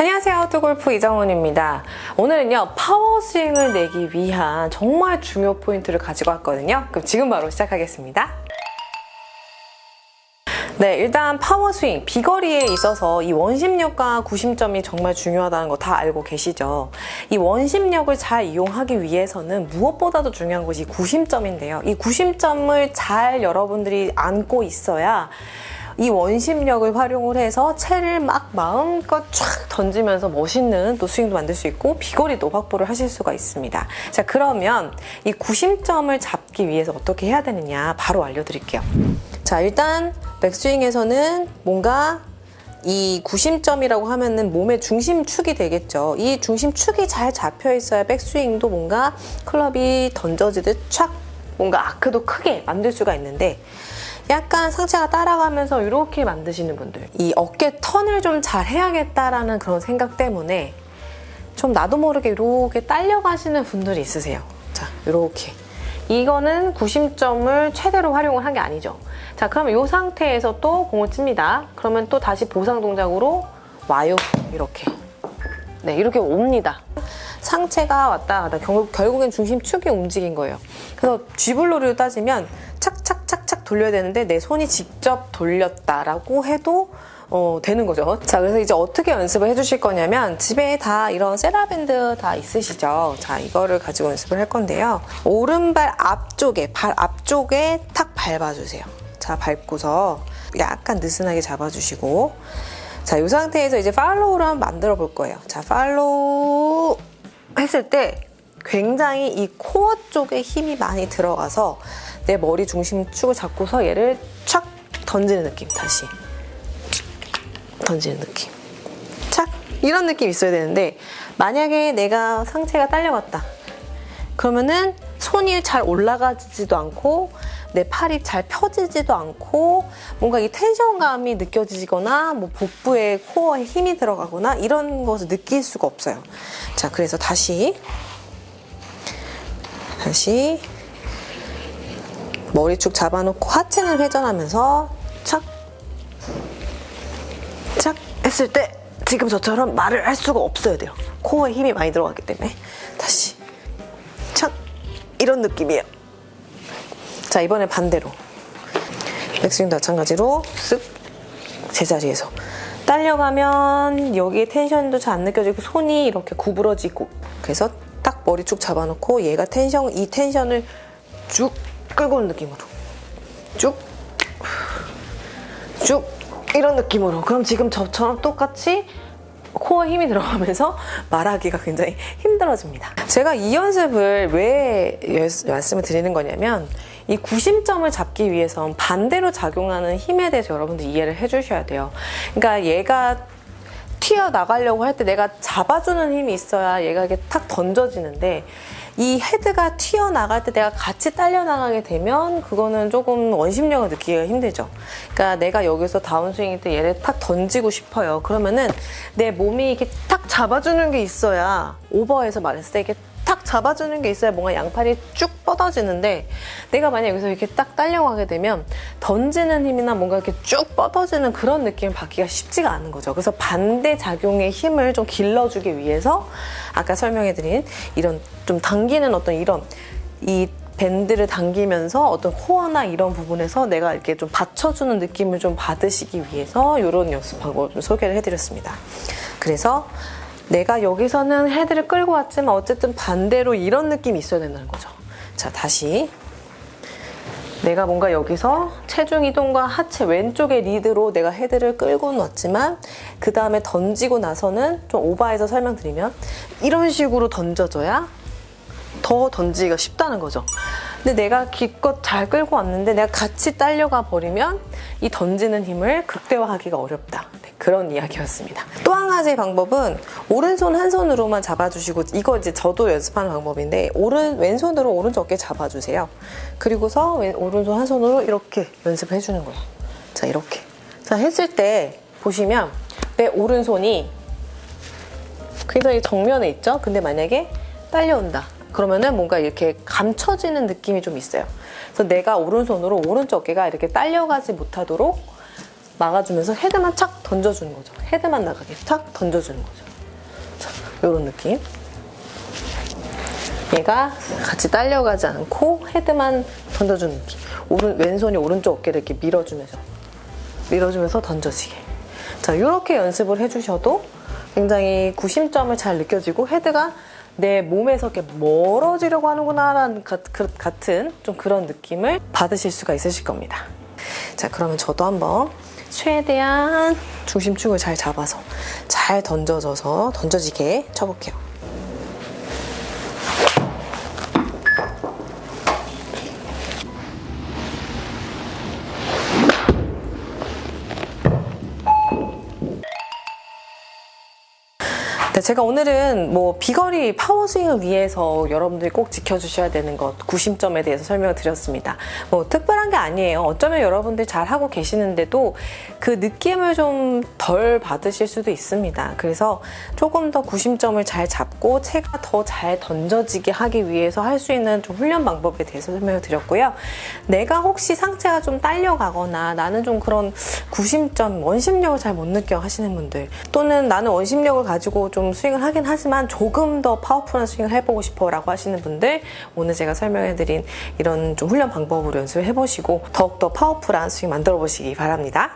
안녕하세요. 아웃도골프 이정훈입니다. 오늘은요, 파워스윙을 내기 위한 정말 중요 포인트를 가지고 왔거든요. 그럼 지금 바로 시작하겠습니다. 네, 일단 파워스윙, 비거리에 있어서 이 원심력과 구심점이 정말 중요하다는 거 다 알고 계시죠? 이 원심력을 잘 이용하기 위해서는 무엇보다도 중요한 것이 구심점인데요. 이 구심점을 잘 여러분들이 안고 있어야 이 원심력을 활용을 해서 채를 막 마음껏 쫙 던지면서 멋있는 또 스윙도 만들 수 있고 비거리도 확보를 하실 수가 있습니다. 자, 그러면 이 구심점을 잡기 위해서 어떻게 해야 되느냐 바로 알려드릴게요. 자, 일단 백스윙에서는 뭔가 이 구심점이라고 하면은 몸의 중심축이 되겠죠. 이 중심축이 잘 잡혀 있어야 백스윙도 뭔가 클럽이 던져지듯 촥 뭔가 아크도 크게 만들 수가 있는데 약간 상체가 따라가면서 이렇게 만드시는 분들 이 어깨 턴을 좀 잘 해야겠다라는 그런 생각 때문에 좀 나도 모르게 이렇게 딸려가시는 분들이 있으세요. 자, 이렇게 이거는 구심점을 최대로 활용을 한 게 아니죠. 자, 그러면 이 상태에서 또 공을 칩니다. 그러면 또 다시 보상 동작으로 와요. 이렇게. 네, 이렇게 옵니다. 상체가 왔다 갔다 결국, 결국엔 중심축이 움직인 거예요. 그래서 쥐불놀이로 따지면 착착착착 돌려야 되는데 내 손이 직접 돌렸다라고 해도 어, 되는 거죠. 자, 그래서 이제 어떻게 연습을 해주실 거냐면 집에 다 이런 세라밴드 다 있으시죠? 자, 이거를 가지고 연습을 할 건데요. 오른발 앞쪽에, 발 앞쪽에 탁 밟아주세요. 자, 밟고서 약간 느슨하게 잡아주시고 자, 이 상태에서 이제 팔로우를 한번 만들어 볼 거예요. 자, 팔로우 했을 때 굉장히 이 코어 쪽에 힘이 많이 들어가서 내 머리 중심축을 잡고서 얘를 촥 던지는 느낌 다시. 던지는 느낌. 착! 이런 느낌이 있어야 되는데 만약에 내가 상체가 딸려갔다. 그러면은 손이 잘 올라가지도 않고 내 팔이 잘 펴지지도 않고 뭔가 이 텐션감이 느껴지거나 뭐 복부에 코어에 힘이 들어가거나 이런 것을 느낄 수가 없어요. 자, 그래서 다시 다시 머리 축 잡아놓고 하체는 회전하면서 착, 착 했을 때 지금 저처럼 말을 할 수가 없어야 돼요. 코어에 힘이 많이 들어갔기 때문에 다시 착 이런 느낌이에요. 자 이번에 반대로 백스윙도 마찬가지로 쓱 제자리에서 딸려가면 여기에 텐션도 잘 안 느껴지고 손이 이렇게 구부러지고 그래서 딱 머리 쭉 잡아놓고 얘가 텐션 이 텐션을 쭉 끌고 온 느낌으로 쭉 쭉 이런 느낌으로 그럼 지금 저처럼 똑같이 코어 힘이 들어가면서 말하기가 굉장히 힘들어집니다. 제가 이 연습을 왜 연- 말씀을 드리는 거냐면 이 구심점을 잡기 위해선 반대로 작용하는 힘에 대해서 여러분들 이해를 해주셔야 돼요. 그러니까 얘가 튀어 나가려고 할 때 내가 잡아주는 힘이 있어야 얘가 이게 탁 던져지는데 이 헤드가 튀어 나갈 때 내가 같이 딸려 나가게 되면 그거는 조금 원심력을 느끼기가 힘들죠. 그러니까 내가 여기서 다운스윙일 때 얘를 탁 던지고 싶어요. 그러면은 내 몸이 이렇게 탁 잡아주는 게 있어야 오버해서 이렇게 탁 잡아주는 게 있어야 뭔가 양팔이 쭉 뻗어지는데 내가 만약 여기서 이렇게 딱 딸려가게 되면 던지는 힘이나 뭔가 이렇게 쭉 뻗어지는 그런 느낌을 받기가 쉽지가 않은 거죠. 그래서 반대 작용의 힘을 좀 길러주기 위해서 아까 설명해드린 이런 좀 당기는 어떤 이런 이 밴드를 당기면서 어떤 코어나 이런 부분에서 내가 이렇게 좀 받쳐주는 느낌을 좀 받으시기 위해서 이런 연습 방법을 좀 소개를 해드렸습니다. 그래서 내가 여기서는 헤드를 끌고 왔지만 어쨌든 반대로 이런 느낌이 있어야 된다는 거죠. 자, 다시. 내가 뭔가 여기서 체중 이동과 하체 왼쪽의 리드로 내가 헤드를 끌고 왔지만 그 다음에 던지고 나서는 좀 오버해서 설명드리면 이런 식으로 던져줘야 더 던지기가 쉽다는 거죠. 근데 내가 기껏 잘 끌고 왔는데 내가 같이 딸려가 버리면 이 던지는 힘을 극대화하기가 어렵다. 네, 그런 이야기였습니다. 또 한 가지 방법은 오른손 한 손으로만 잡아주시고 이거 이제 저도 연습하는 방법인데 오른 왼손으로 오른쪽 어깨 잡아주세요. 그리고서 왼, 오른손 한 손으로 이렇게 연습해 주는 거예요. 자 이렇게. 자 했을 때 보시면 내 오른손이 굉장히 정면에 있죠. 근데 만약에 딸려온다. 그러면은 뭔가 이렇게 감춰지는 느낌이 좀 있어요. 그래서 내가 오른손으로 오른쪽 어깨가 이렇게 딸려가지 못하도록 막아주면서 헤드만 착 던져주는 거죠. 헤드만 나가게 착 던져주는 거죠. 이런 느낌. 얘가 같이 딸려가지 않고 헤드만 던져주는 느낌. 오른, 왼손이 오른쪽 어깨를 이렇게 밀어주면서 밀어주면서 던져지게. 자, 이렇게 연습을 해주셔도 굉장히 구심점을 잘 느껴지고 헤드가 내 몸에서 이렇게 멀어지려고 하는구나라는 같은 좀 그런 느낌을 받으실 수가 있으실 겁니다. 자, 그러면 저도 한번 최대한 중심축을 잘 잡아서 잘 던져져서 던져지게 쳐볼게요. 네, 제가 오늘은 뭐 비거리 파워스윙을 위해서 여러분들이 꼭 지켜주셔야 되는 것 구심점에 대해서 설명을 드렸습니다. 뭐 특별한 게 아니에요. 어쩌면 여러분들 잘 하고 계시는데도 그 느낌을 좀 덜 받으실 수도 있습니다. 그래서 조금 더 구심점을 잘 잡고 채가 더 잘 던져지게 하기 위해서 할 수 있는 좀 훈련 방법에 대해서 설명을 드렸고요. 내가 혹시 상체가 좀 딸려가거나 나는 좀 그런 구심점, 원심력을 잘 못 느껴 하시는 분들 또는 나는 원심력을 가지고 좀 스윙을 하긴 하지만 조금 더 파워풀한 스윙을 해보고 싶어 라고 하시는 분들 오늘 제가 설명해드린 이런 좀 훈련 방법으로 연습을 해보시고 더욱더 파워풀한 스윙 만들어 보시기 바랍니다.